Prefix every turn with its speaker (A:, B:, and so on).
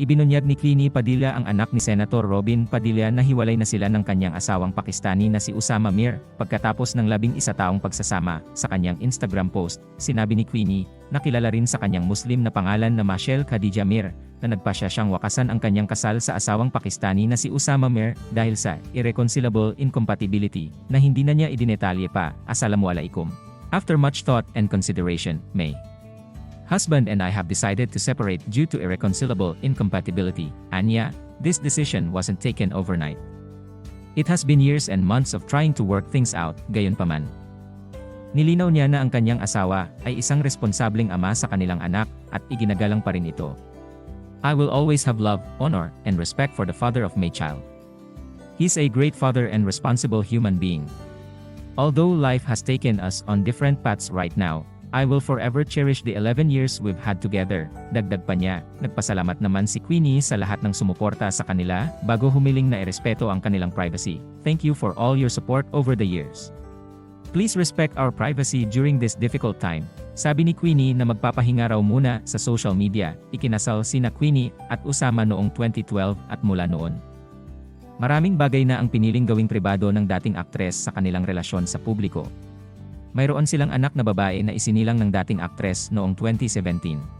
A: Ibinunyag ni Queenie Padilla ang anak ni Senator Robin Padilla na hiwalay na sila ng kanyang asawang Pakistani na si Usama Mir. Pagkatapos ng labing isa taong pagsasama, sa kanyang Instagram post, sinabi ni Queenie, na kilala rin sa kanyang Muslim na pangalan na Mashel Khadija Mir, na nagpasya siyang wakasan ang kanyang kasal sa asawang Pakistani na si Usama Mir dahil sa irreconcilable incompatibility na hindi na niya idinetalye pa. Assalamualaikum. After much thought and consideration, May husband and I have decided to separate due to irreconcilable incompatibility. Anya, this decision wasn't taken overnight. It has been years and months of trying to work things out, gayunpaman. Nilinaw niya na ang kanyang asawa ay isang responsableng ama sa kanilang anak at iginagalang pa rin ito. I will always have love, honor, and respect for the father of my child. He's a great father and responsible human being. Although life has taken us on different paths right now, I will forever cherish the 11 years we've had together. Dagdag pa niya, nagpasalamat naman si Queenie sa lahat ng sumuporta sa kanila bago humiling na irespeto ang kanilang privacy. Thank you for all your support over the years. Please respect our privacy during this difficult time. Sabi ni Queenie na magpapahinga raw muna sa social media. Ikinasal sina Queenie at Usama noong 2012 at mula noon. Maraming bagay na ang piniling gawing pribado ng dating aktres sa kanilang relasyon sa publiko. Mayroon silang anak na babae na isinilang ng dating aktres noong 2017.